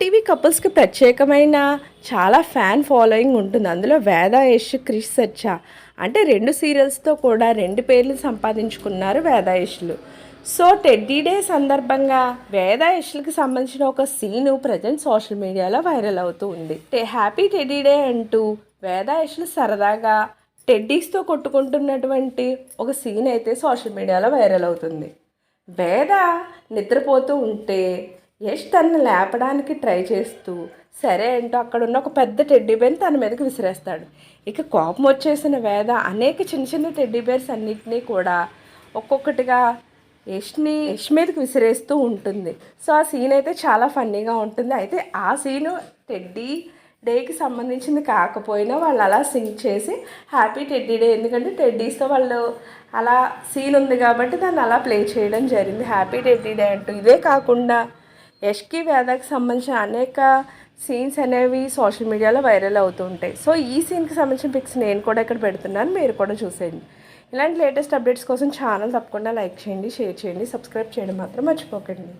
TV కపుల్స్కి ప్రత్యేకమైన చాలా fan following ఉంటుంది. అందులో వేద యష్ క్రిష్ సచ్చ. అంటే రెండు సీరియల్స్తో కూడా రెండు పేర్లు సంపాదించుకున్నారు వేద యష్లు. సో టెడ్డీ డే సందర్భంగా వేద యష్లకి సంబంధించిన ఒక సీను ప్రజెంట్ సోషల్ మీడియాలో వైరల్ అవుతూ ఉంది. హ్యాపీ టెడ్డీ డే అంటూ వేద యష్లు సరదాగా టెడ్డీస్తో కొట్టుకుంటున్నటువంటి ఒక సీన్ అయితే సోషల్ మీడియాలో వైరల్ అవుతుంది. వేద నిద్రపోతూ ఉంటే యష్ తనని లేపడానికి ట్రై చేస్తూ సరే అంటూ అక్కడ ఉన్న ఒక పెద్ద టెడ్డీ బేర్ని తన మీదకి విసిరేస్తాడు. ఇక కోపం వచ్చేసిన వేద అనేక చిన్న చిన్న టెడ్డీ బేర్స్ అన్నిటినీ కూడా ఒక్కొక్కటిగా యష్ని యష్ మీదకి విసిరేస్తూ ఉంటుంది. సో ఆ సీన్ అయితే చాలా ఫన్నీగా ఉంటుంది. అయితే ఆ సీను టెడ్డీ డేకి సంబంధించింది కాకపోయినా వాళ్ళు అలా సింగ్ చేసి హ్యాపీ టెడ్డీ డే. ఎందుకంటే టెడ్డీస్తో వాళ్ళు అలా సీన్ ఉంది కాబట్టి దాన్ని అలా ప్లే చేయడం జరిగింది. హ్యాపీ టెడ్డీ డే అంటూ ఇదే కాకుండా యష్కి వేదకి సంబంధించిన అనేక సీన్స్ అనేవి సోషల్ మీడియాలో వైరల్ అవుతూ ఉంటాయి సో ఈ సీన్కి సంబంధించిన పిక్స్ నేను కూడా ఇక్కడ పెడుతున్నాను. మీరు కూడా చూసేయండి. ఇలాంటి లేటెస్ట్ అప్డేట్స్ కోసం ఛానల్ తప్పకుండా లైక్ చేయండి షేర్ చేయండి సబ్స్క్రైబ్ చేయడం మాత్రం మర్చిపోకండి.